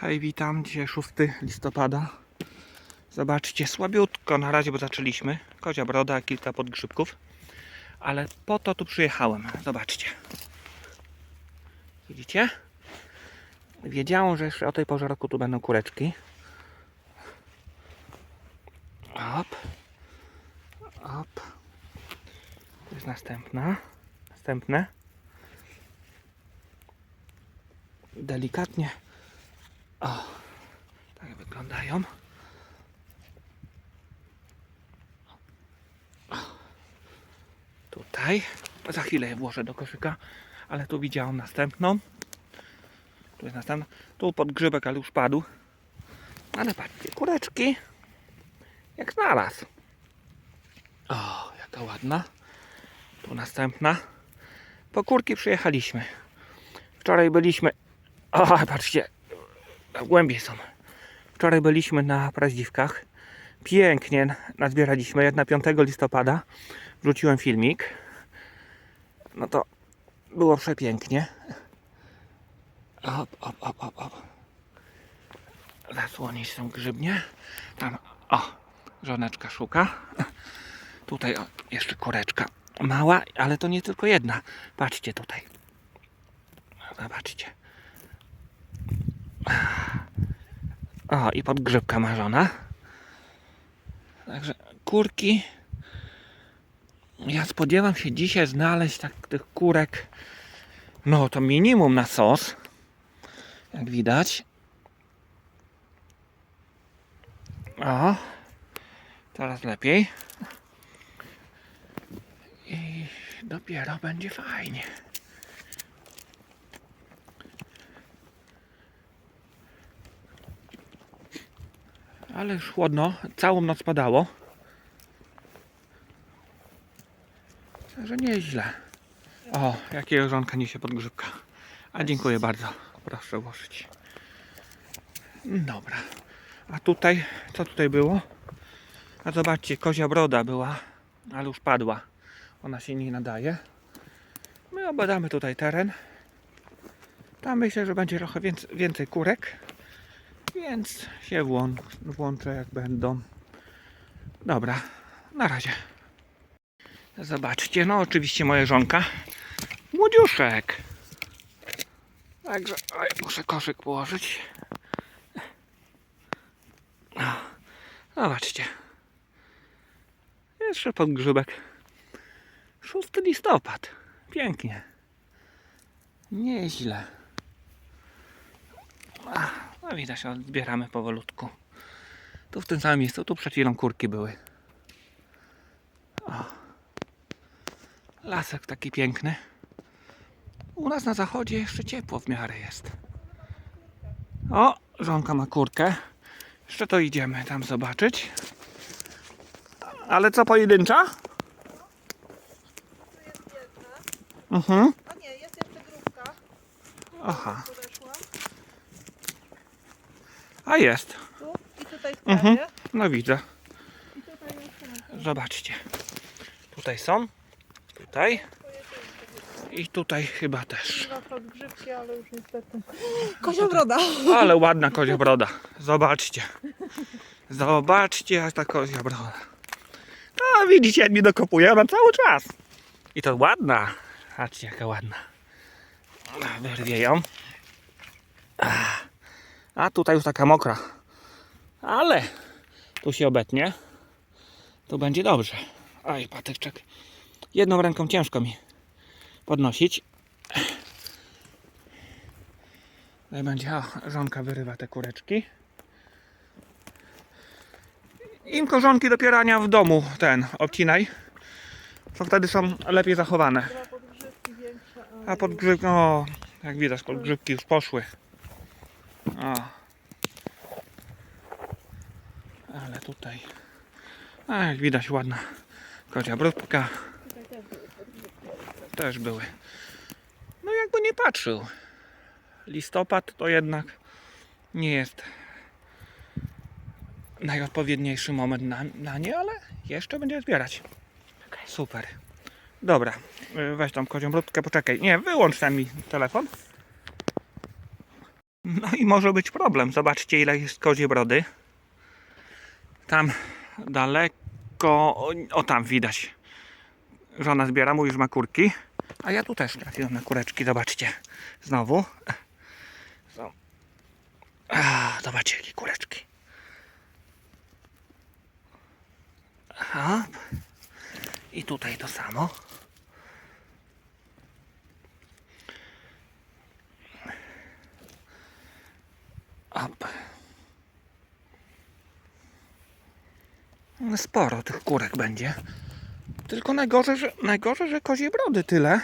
Hej, witam. Dzisiaj 6 listopada. Zobaczcie, słabiutko na razie, bo zaczęliśmy. Kozia broda, kilka podgrzybków. Ale po to tu przyjechałem. Zobaczcie. Widzicie? Wiedziałem, że jeszcze o tej porze roku tu będą kureczki. Op. Op. To jest następna. Następne. Delikatnie. O. Tak wyglądają. O. Tutaj. Za chwilę je włożę do koszyka. Ale tu widziałem następną. Tu jest następna. Tu podgrzybek, ale już padł. Ale patrzcie, kureczki. Jak znalazł. O, jaka ładna. Tu następna. Po kurki przyjechaliśmy. Wczoraj byliśmy. O, patrzcie. Głębiej są. Wczoraj byliśmy na Praździwkach. Pięknie nazbieraliśmy. Jak na 5 listopada wrzuciłem filmik. No to było przepięknie. Op, op, op, op, op. Zasłonić są grzybnie. Tam, o, żoneczka szuka. Tutaj o, jeszcze kureczka. Mała, ale to nie tylko jedna. Patrzcie tutaj. Zobaczcie. O, i podgrzybka marzona. Także kurki. Ja spodziewam się dzisiaj znaleźć tak tych kurek. No to minimum na sos. Jak widać. O. Teraz lepiej. I dopiero będzie fajnie. Ale już chłodno, całą noc padało. Także nieźle. O, jakiego żonka niesie podgrzybka. A dziękuję bardzo. Proszę ułożyć. Dobra. A tutaj, co tutaj było? A zobaczcie, kozia broda była, ale już padła. Ona się nie nadaje. My obadamy tutaj teren. Tam myślę, że będzie trochę więcej, więcej kurek. Więc się włą- włączę jak będą. Dobra, na razie. Zobaczcie, no oczywiście moja żonka. Młodziuszek. Także oj, muszę koszyk położyć. No, zobaczcie. Jeszcze podgrzybek. 6 listopad. Pięknie. Nieźle. No widać, odbieramy powolutku. Tu w tym samym miejscu, tu przed chwilą kurki były. O. Lasek taki piękny. U nas na zachodzie jeszcze ciepło w miarę jest. O, żonka ma kurkę. Jeszcze to idziemy tam zobaczyć. Ale co pojedyncza? Mhm. A nie, jest jeszcze grupka, Aha. A jest. Tu i tutaj w Mhm. No widzę. I tutaj jeszcze Zobaczcie. Tutaj są. Tutaj. I tutaj chyba też. dwa podgrzybki, ale już niestety. Koziobroda. Ale ładna kozia broda. Zobaczcie. Zobaczcie, jak ta kozia broda. No widzicie, jak mi dokopuje ona cały czas. I to ładna. Patrzcie, jaka ładna. Wyrwie ją. Ach. A tutaj już taka mokra. Ale tu się obetnie. To będzie dobrze. Oj, patyczek. Jedną ręką ciężko mi podnosić. Tutaj będzie, o, żonka wyrywa te kureczki. Im korzonki do pierania w domu ten obcinaj. To wtedy są lepiej zachowane. A podgrzybki, o, jak widać, podgrzybki już poszły. O. Ale tutaj, a jak widać, ładna kozia brudka. też były. No jakby nie patrzył. Listopad to jednak nie jest najodpowiedniejszy moment na, na nie, ale jeszcze będzie zbierać. Super. Dobra, y, weź tą kozią brudkę, poczekaj. Nie, wyłącz ten mi telefon. No i może być problem. Zobaczcie, ile jest kozie brody. Tam daleko, o, tam widać. Żona zbiera, mówi, że ma kurki. A ja tu też trafiłem na kureczki, zobaczcie. Znowu. Zobaczcie, jakie kureczki. Aha. I tutaj to samo. Sporo tych kurek będzie. Tylko najgorzej, że, najgorzej, że kozie brody tyle.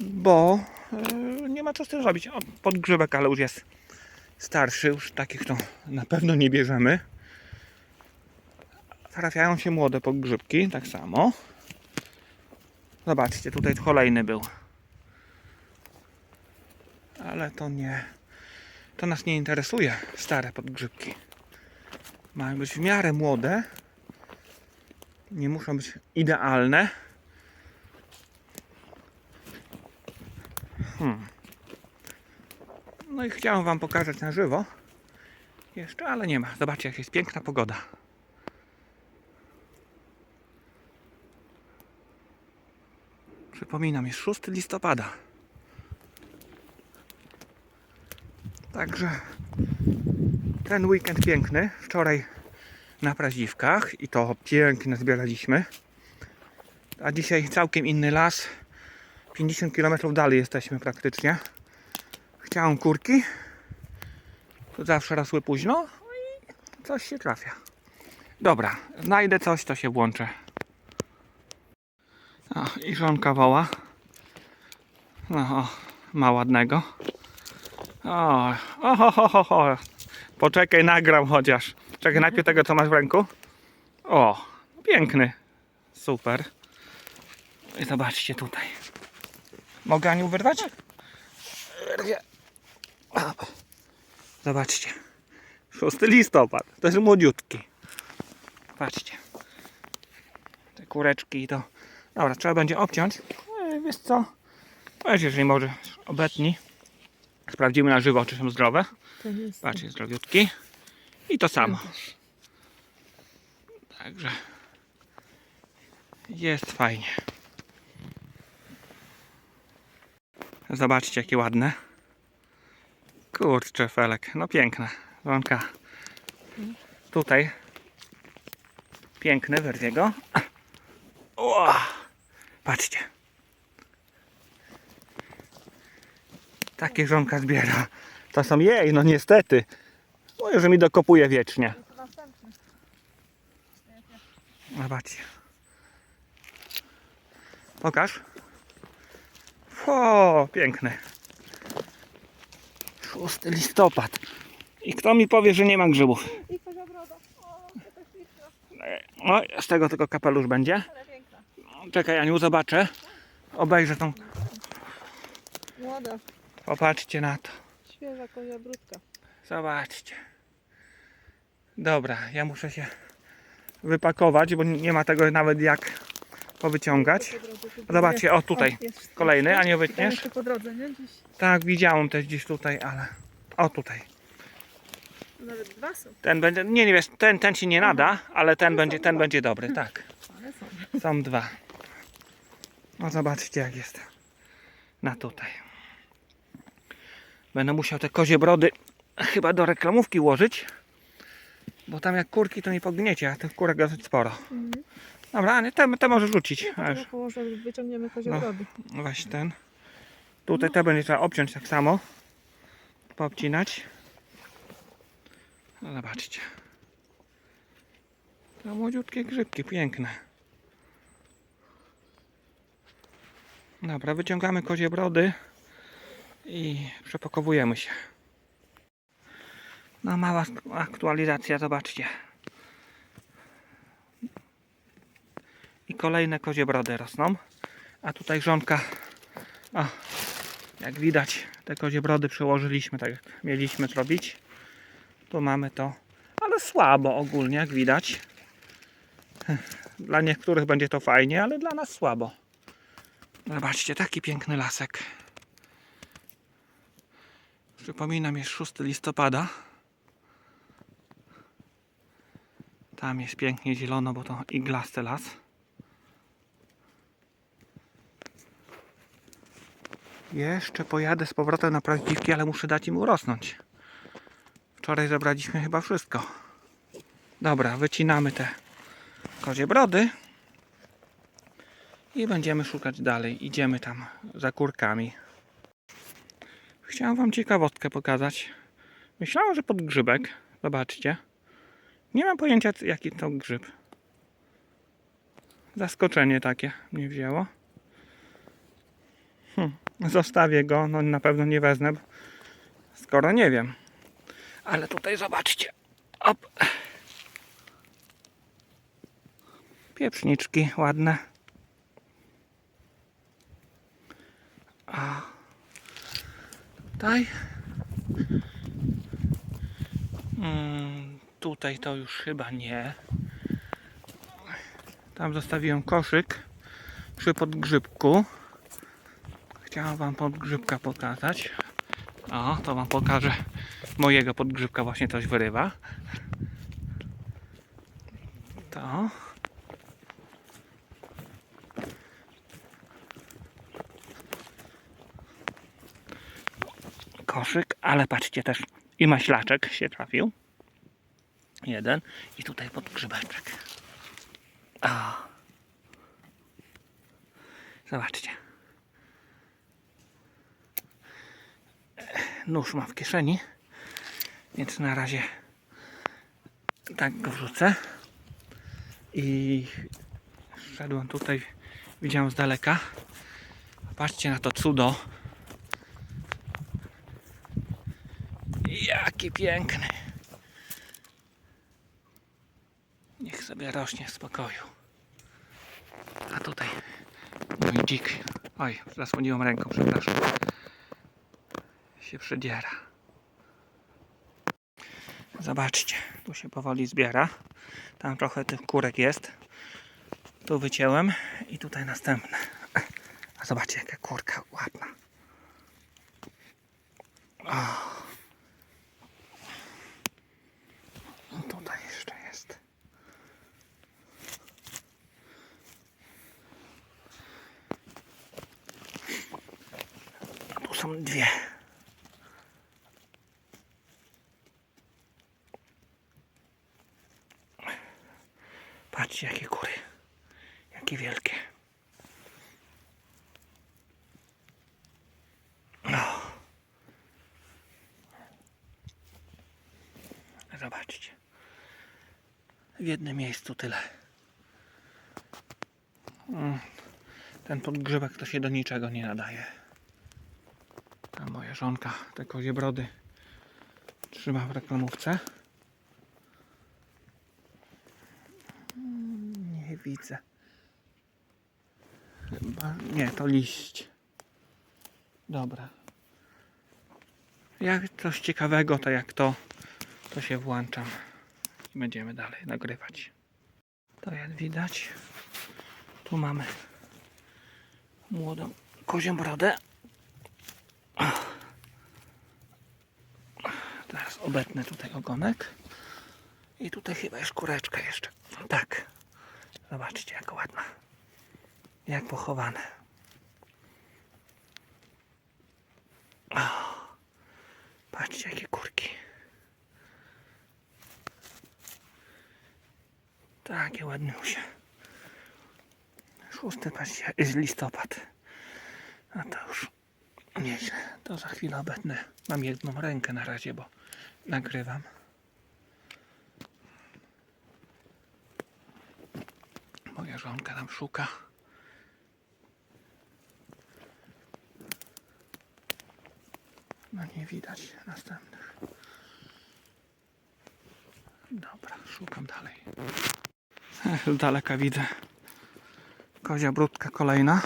Bo yy, nie ma co z tym zrobić. O, podgrzybek, ale już jest starszy. Już takich to na pewno nie bierzemy. Trafiają się młode podgrzybki, tak samo. Zobaczcie, tutaj kolejny był. Ale to nie. To nas nie interesuje, stare podgrzybki. Mają być w miarę młode. Nie muszą być idealne. Hmm. No i chciałem Wam pokazać na żywo. Jeszcze, ale nie ma. Zobaczcie, jak jest piękna pogoda. Przypominam, jest 6 listopada. Także ten weekend piękny. Wczoraj na Praziwkach i to piękne zbieraliśmy. A dzisiaj całkiem inny las. 50 km dalej jesteśmy praktycznie. Chciałem kurki. To zawsze rosły późno. No coś się trafia. Dobra, znajdę coś, to się włączę. O, i żonka woła. No, o, ma ładnego. O, o, ho, ho, ho. Poczekaj, nagram chociaż. Czekaj, najpierw tego, co masz w ręku. O, piękny. Super. I zobaczcie tutaj. Mogę Aniu wyrwać? Zobaczcie. 6 listopad. To jest młodziutki. Patrzcie. Te kureczki to... Dobra, trzeba będzie obciąć. E, Wiesz co? Weź, jeżeli może obetnij. Sprawdzimy na żywo, czy są zdrowe. Patrzcie, zdrowiutki. I to samo. Także jest fajnie. Zobaczcie, jakie ładne. Kurczę, felek. No piękne. Łąka. Tutaj. Piękny, wyrwie go. O! Patrzcie. Takie żonka zbiera. To są jej, no niestety. Mówię, że mi dokopuje wiecznie. Zobaczcie. Pokaż. O, piękny. 6 listopad. I kto mi powie, że nie ma grzybów? I kozia broda. O, jaka śliczna, O, z tego tylko kapelusz będzie. ale piękna. Czekaj, Aniu, zobaczę. Obejrzę tą. Młoda, Popatrzcie na to. świeża kozia brudka. Zobaczcie. Dobra, ja muszę się wypakować, bo nie ma tego nawet jak powyciągać. Tu Zobaczcie, o tutaj. Kolejny, a nie wytniesz? Tak, widziałem też gdzieś tutaj, ale. O tutaj. nawet dwa są, Ten będzie. Nie, nie wiesz, ten, ten ci nie nada, ale ten będzie, ten będzie dobry, tak. Są dwa. No zobaczcie jak jest. Na tutaj. Będę musiał te kozie brody chyba do reklamówki łożyć. Bo tam jak kurki to nie pogniecie, a tych kurek dosyć sporo. Mhm. Dobra, nie, te, te może rzucić. Ja A już, to położę, wyciągniemy kozie No. brody. weź ten. Tutaj te będzie trzeba obciąć tak samo. Poobcinać. No zobaczcie. To młodziutkie grzybki, piękne. Dobra, wyciągamy kozie brody i przepakowujemy się. No mała aktualizacja, zobaczcie. I kolejne kozie brody rosną. A tutaj żonka, o, jak widać, te kozie brody przełożyliśmy tak jak mieliśmy zrobić. Tu mamy to, ale słabo ogólnie, jak widać. Dla niektórych będzie to fajnie, ale dla nas słabo. Zobaczcie, taki piękny lasek. Przypominam, jest 6 listopada. Tam jest pięknie zielono, bo to iglasty las. Jeszcze pojadę z powrotem na prawdziwki, ale muszę dać im urosnąć. Wczoraj zebraliśmy chyba wszystko. Dobra, wycinamy te kozie brody. I będziemy szukać dalej. Idziemy tam za kurkami. Chciałem wam ciekawostkę pokazać. Myślałem, że podgrzybek. Zobaczcie. Nie mam pojęcia jaki to grzyb. Zaskoczenie takie mnie wzięło. Hm. Zostawię go, no na pewno nie wezmę, skoro nie wiem. Ale tutaj zobaczcie. Op. Pieprzniczki ładne. A tutaj. Mm, tutaj to już chyba nie. Tam zostawiłem koszyk przy podgrzybku. Chciałem wam podgrzybka pokazać. O, to wam pokażę. Mojego podgrzybka właśnie coś wyrywa. To. Koszyk, ale patrzcie też i maślaczek się trafił. Jeden. I tutaj podgrzybeczek. O. Zobaczcie. nóż ma w kieszeni, więc na razie tak go wrzucę. I szedłem tutaj, widziałem z daleka. Patrzcie na to cudo. Jaki piękny. Sobie rośnie w spokoju. A tutaj mój dzik. Oj, zasłoniłem ręką, przepraszam się przedziera. Zobaczcie, tu się powoli zbiera. Tam trochę tych kurek jest. Tu wycięłem i tutaj następne. A zobaczcie, jaka kurka ładna. No tutaj jeszcze jest. A tu są dwie. Patrzcie jakie kury. Jakie wielkie. No. Zobaczcie. W jednym miejscu tyle. Mm. Ten podgrzebek to się do niczego nie nadaje. A moja żonka te kozie brody trzyma w reklamówce. Nie widzę. Chyba nie, to liść. Dobra. Jak coś ciekawego, to jak to, to się włączam i będziemy dalej nagrywać. To jak widać, tu mamy młodą kozią brodę. Teraz obetnę tutaj ogonek. I tutaj chyba jest kureczka jeszcze. Tak. Zobaczcie, jak ładna. Jak pochowane. O, patrzcie, jakie kurki. Takie ładniusie. Szósty październik, jest listopad. A to już nieźle. To za chwilę obetnę. Mam jedną rękę na razie, bo nagrywam. Moja żonka tam szuka. No nie widać następnych. Dobra, szukam dalej. Z daleka widzę. Kozia brudka kolejna.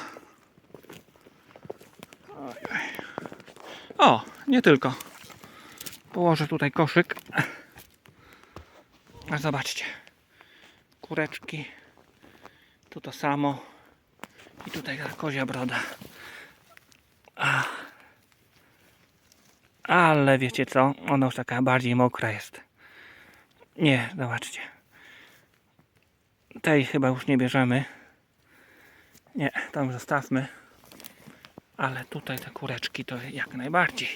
O, nie tylko. Położę tutaj koszyk. A zobaczcie. Kureczki. Tu to samo. I tutaj ta kozia broda. A. Ale wiecie co? Ona już taka bardziej mokra jest. Nie, zobaczcie. Tej chyba już nie bierzemy. Nie, tam zostawmy. Ale tutaj te kureczki to jak najbardziej.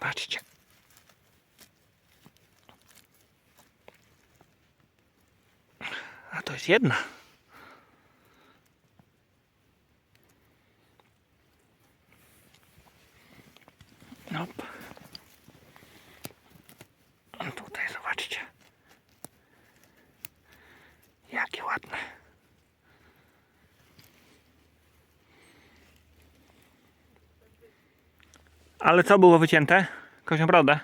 Patrzcie. A to jest jedna. Nope. A Tutaj zobaczcie. Jakie ładne. Ale co było wycięte? Kozią brodę?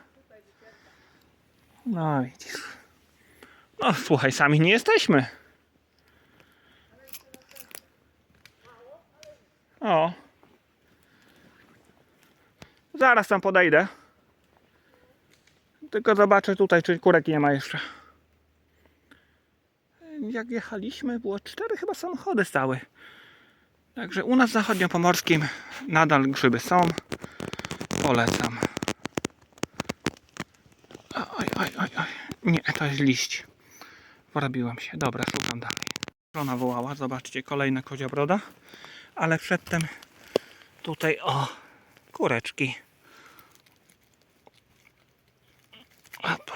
No widzisz. No słuchaj, sami nie jesteśmy. O. Zaraz tam podejdę. Tylko zobaczę tutaj, czy kurek nie ma jeszcze. Jak jechaliśmy, było cztery chyba samochody stały. Także u nas w zachodniopomorskim nadal grzyby są. Polecam. Oj, oj, oj, oj. Nie, to jest liść. Porobiłem się. Dobra, szukam dalej. Żona wołała, zobaczcie, kolejna kozia broda. Ale przedtem tutaj, o, kureczki. Op.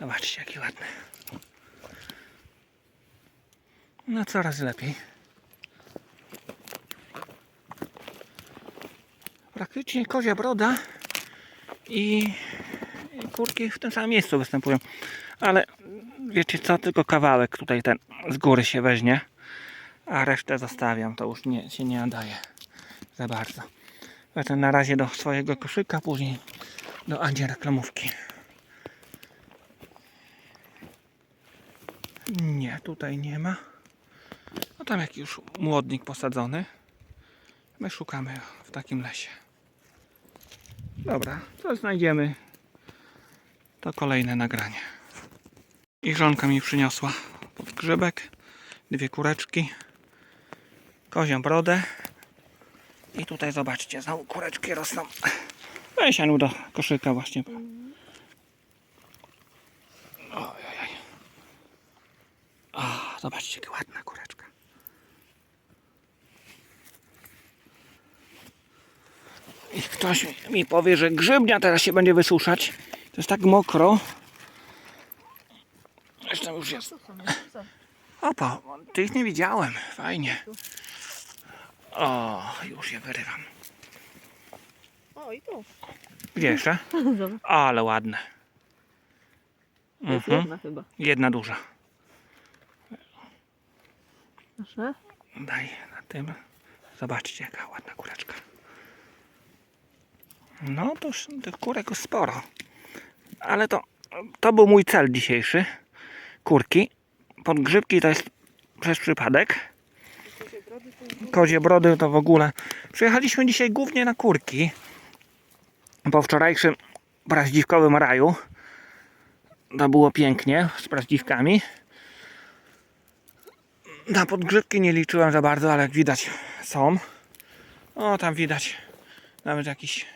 Zobaczcie, jaki ładny. No coraz lepiej. Praktycznie kozia broda i kurki w tym samym miejscu występują. Ale wiecie co, tylko kawałek tutaj ten z góry się weźmie, a resztę zostawiam. To już nie, się nie nadaje za bardzo. Wracam na razie do swojego koszyka, później do Andzie reklamówki. Nie, tutaj nie ma. No tam jakiś już młodnik posadzony. My szukamy w takim lesie. Dobra, co znajdziemy, to kolejne nagranie. I żonka mi przyniosła podgrzebek, dwie kureczki, kozią brodę i tutaj zobaczcie, znowu kureczki rosną. Weź do koszyka właśnie. Ojej. O, zobaczcie, jaka ładna kureczka. I ktoś mi powie, że grzybnia teraz się będzie wysuszać. To jest tak mokro. Zresztą już jest. Opa, tych nie widziałem. Fajnie. O, już je wyrywam. O, i tu. Gdzie jeszcze? Ale ładne. Mhm. jedna chyba. Jedna duża. Proszę. Daj na tym. Zobaczcie, jaka ładna kureczka. No to już tych kurek jest sporo. Ale to, to był mój cel dzisiejszy. Kurki. Podgrzybki to jest przez przypadek. Kozie brody to w ogóle. Przyjechaliśmy dzisiaj głównie na kurki. Po wczorajszym braździwkowym raju. To było pięknie z braździwkami. Na podgrzybki nie liczyłem za bardzo, ale jak widać są. O, tam widać nawet jakiś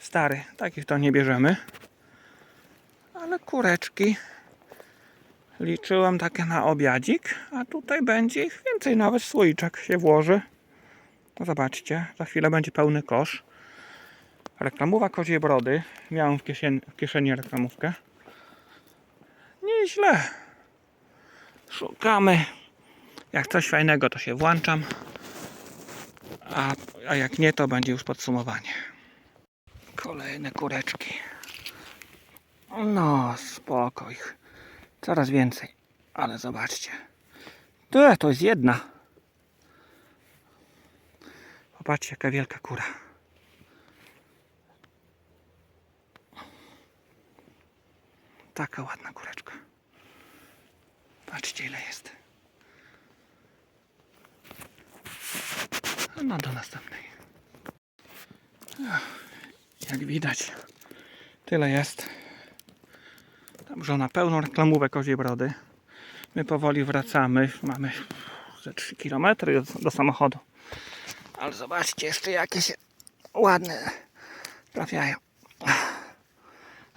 stary. Takich to nie bierzemy. Ale kureczki liczyłem takie na obiadzik, a tutaj będzie ich więcej, nawet słoiczek się włoży. No Zobaczcie, za chwilę będzie pełny kosz. Reklamowa kozie brody. Miałem w kieszeni, w kieszeni reklamówkę. Nieźle. Szukamy jak coś fajnego, to się włączam. A, a jak nie, to będzie już podsumowanie. Kolejne kureczki. No, spokój. Coraz więcej. Ale zobaczcie. To, to jest jedna. Popatrzcie, jaka wielka kura. Taka ładna kureczka. Patrzcie, ile jest. No do następnej. Jak widać, tyle jest. Tam żona pełną reklamówek koziej brody. My powoli wracamy. Mamy ze 3 km do, do samochodu. Ale zobaczcie, jeszcze jakie się ładne trafiają.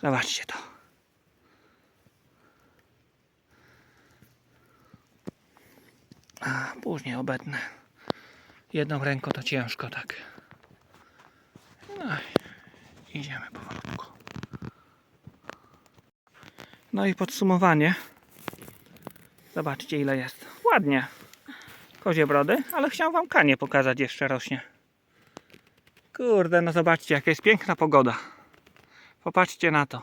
Zobaczcie to. A później obetnę. Jedną ręką to ciężko tak. Idziemy powolutku. No i podsumowanie. Zobaczcie ile jest. Ładnie. Kozie brody, ale chciałem wam kanie pokazać jeszcze rośnie. Kurde, no zobaczcie jaka jest piękna pogoda. Popatrzcie na to.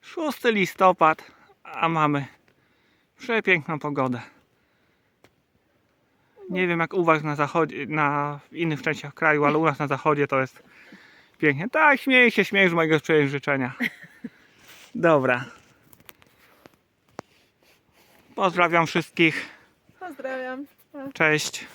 6 listopad, a mamy przepiękną pogodę. Nie wiem jak u was na zachodzie, na w innych częściach kraju, ale u nas na zachodzie to jest pięknie. Tak, śmieję się, śmieję z mojego życzenia. Dobra. Pozdrawiam wszystkich. Pozdrawiam. Cześć.